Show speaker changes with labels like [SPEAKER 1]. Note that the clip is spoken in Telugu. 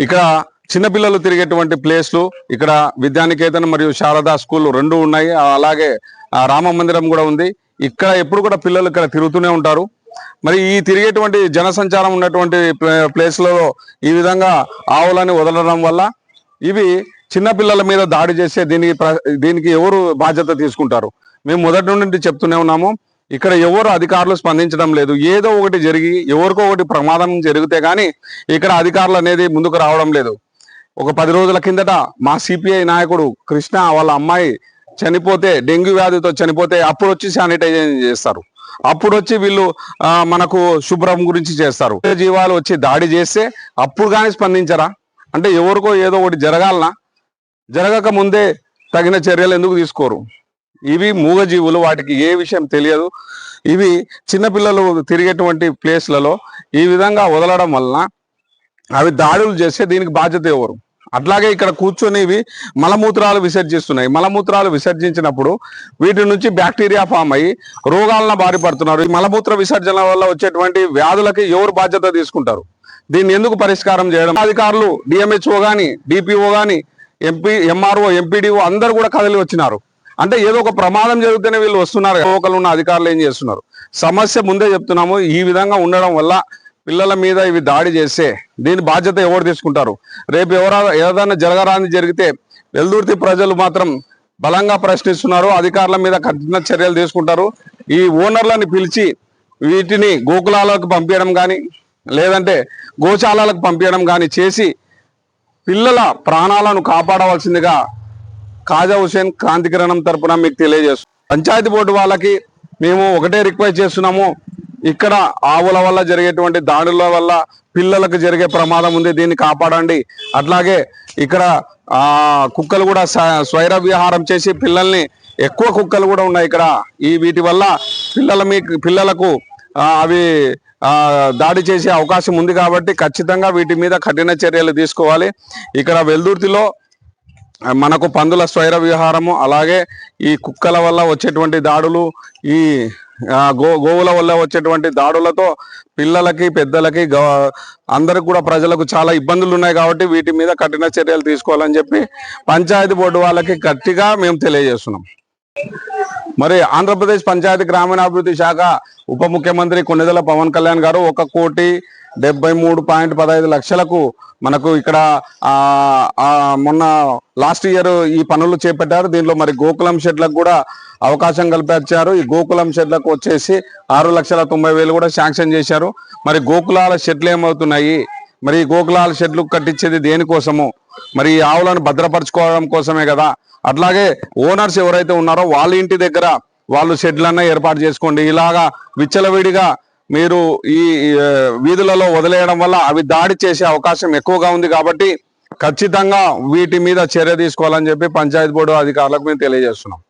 [SPEAKER 1] ఇక్కడ చిన్నపిల్లలు తిరిగేటువంటి ప్లేస్లు ఇక్కడ విద్యానికేతన్ మరియు శారదా స్కూల్ రెండు ఉన్నాయి. అలాగే రామ మందిరం కూడా ఉంది. ఇక్కడ ఎప్పుడు కూడా పిల్లలు ఇక్కడ తిరుగుతూనే ఉంటారు. మరి ఈ తిరిగేటువంటి జనసంచారం ఉన్నటువంటి ప్లే- ప్లేస్లలో ఈ విధంగా ఆవులని వదలడం వల్ల ఇవి చిన్న పిల్లల మీద దాడి చేసే దీనికి దీనికి ఎవరు బాధ్యత తీసుకుంటారు? మేము మొదటి నుండి చెప్తూనే ఉన్నాము. ఇక్కడ ఎవరు అధికారులు స్పందించడం లేదు. ఏదో ఒకటి జరిగి ఎవరికో ఒకటి ప్రమాదం జరిగితే కానీ ఇక్కడ అధికారులు అనేది ముందుకు రావడం లేదు. ఒక పది రోజుల కిందట మా సిపిఐ నాయకుడు కృష్ణ వాళ్ళ అమ్మాయి చనిపోతే డెంగ్యూ వ్యాధితో చనిపోతే అప్పుడు వచ్చి శానిటైజేషన్ చేస్తారు. అప్పుడు వచ్చి వీళ్ళు మనకు శుభ్రం గురించి చేస్తారు. జీవాలు వచ్చి దాడి చేస్తే అప్పుడు కానీ స్పందించరా? అంటే ఎవరికో ఏదో ఒకటి జరగాలనా? జరగక ముందే తగిన చర్యలు ఎందుకు తీసుకోరు? ఇవి మూగజీవులు వాటికి ఏ విషయం తెలియదు. ఇవి చిన్నపిల్లలు తిరిగేటువంటి ప్లేస్లలో ఈ విధంగా వదలడం వలన అవి దాడులు చేస్తే దీనికి బాధ్యత ఎవరు? అట్లాగే ఇక్కడ కూర్చొని ఇవి మలమూత్రాలు విసర్జిస్తున్నాయి. మలమూత్రాలు విసర్జించినప్పుడు వీటి నుంచి బ్యాక్టీరియా ఫామ్ అయ్యి రోగాలను బారి పడుతున్నారు. ఈ మలమూత్ర విసర్జన వల్ల వచ్చేటువంటి వ్యాధులకి ఎవరు బాధ్యత తీసుకుంటారు? దీన్ని ఎందుకు పరిష్కారం చేయడం? అధికారులు డిఎంహెచ్ఓ కానీ డిపిఓ కానీ ఎంపీ ఎంఆర్ఓ ఎంపీడీఓ అందరు కూడా కదిలి వచ్చినారు. అంటే ఏదో ఒక ప్రమాదం జరిగితేనే వీళ్ళు వస్తున్నారు యువకులు ఉన్న అధికారులు ఏం చేస్తున్నారు? సమస్య ముందే చెప్తున్నాము. ఈ విధంగా ఉండడం వల్ల పిల్లల మీద ఇవి దాడి చేస్తే దీని బాధ్యత ఎవరు తీసుకుంటారు? రేపు ఎవరా ఏదైనా జరగరాని జరిగితే వెల్దుర్తి ప్రజలు మాత్రం బలంగా ప్రశ్నిస్తున్నారు. అధికారుల మీద కఠిన చర్యలు తీసుకుంటారు. ఈ ఓనర్లని పిలిచి వీటిని గోకులాలకు పంపించడం కానీ లేదంటే గోశాలలకు పంపించడం కానీ చేసి పిల్లల ప్రాణాలను కాపాడవలసిందిగా ఖాజా హుసేన్ క్రాంతి కిరణం తరపున మీకు తెలియజేస్తున్నాం పంచాయతీ బోర్డు వాళ్ళకి మేము ఒకటే రిక్వెస్ట్ చేస్తున్నాము. ఇక్కడ ఆవుల వల్ల జరిగేటువంటి దాడుల వల్ల పిల్లలకు జరిగే ప్రమాదం ఉంది దీన్ని కాపాడండి. అట్లాగే ఇక్కడ కుక్కలు కూడా స్వైర విహారం చేసి పిల్లల్ని ఎక్కువ కుక్కలు కూడా ఉన్నాయి ఇక్కడ. ఈ వీటి వల్ల పిల్లల మీ పిల్లలకు అవి దాడి చేసే అవకాశం ఉంది కాబట్టి ఖచ్చితంగా వీటి మీద కఠిన చర్యలు తీసుకోవాలి. ఇక్కడ వెల్దుర్తిలో మనకు పందుల స్వైర విహారము అలాగే ఈ కుక్కల వల్ల వచ్చేటువంటి దాడులు ఈ గో గోవుల వల్ల వచ్చేటువంటి దాడులతో పిల్లలకి పెద్దలకి అందరికి కూడా ప్రజలకు చాలా ఇబ్బందులు ఉన్నాయి కాబట్టి వీటి మీద కఠిన చర్యలు తీసుకోవాలని చెప్పి పంచాయతీ బోర్డు వాళ్ళకి గట్టిగా మేము తెలియజేస్తున్నాం. మరి ఆంధ్రప్రదేశ్ పంచాయతీ గ్రామీణాభివృద్ధి శాఖ ఉప ముఖ్యమంత్రి కొన్నిదల పవన్ కళ్యాణ్ గారు ఒక కోటి డెబ్బై మూడు పాయింట్ పదహైదు లక్షలకు మనకు ఇక్కడ మొన్న లాస్ట్ ఇయర్ ఈ పనులు చేపట్టారు. దీనిలో మరి గోకులం షెడ్లకు కూడా అవకాశం కల్పించారు. ఈ గోకులం షెడ్లకు వచ్చేసి ఆరు లక్షల తొంభై వేలు కూడా శాంక్షన్ చేశారు. మరి గోకులాల షెడ్లు ఏమవుతున్నాయి? మరి గోకులాల షెడ్లు కట్టించేది దేనికోసము? మరి ఈ ఆవులను భద్రపరచుకోవడం కోసమే కదా. అట్లాగే ఓనర్స్ ఎవరైతే ఉన్నారో వాళ్ళ ఇంటి దగ్గర వాళ్ళు షెడ్లన్నా ఏర్పాటు చేసుకోండి. ఇలాగా విచ్చలవిడిగా మీరు ఈ వీధులలో వదిలేయడం వల్ల అవి దాడి చేసే అవకాశం ఎక్కువగా ఉంది కాబట్టి ఖచ్చితంగా వీటి మీద చర్య తీసుకోవాలని చెప్పి పంచాయతీ బోర్డు అధికారులకు మేము తెలియజేస్తున్నాం.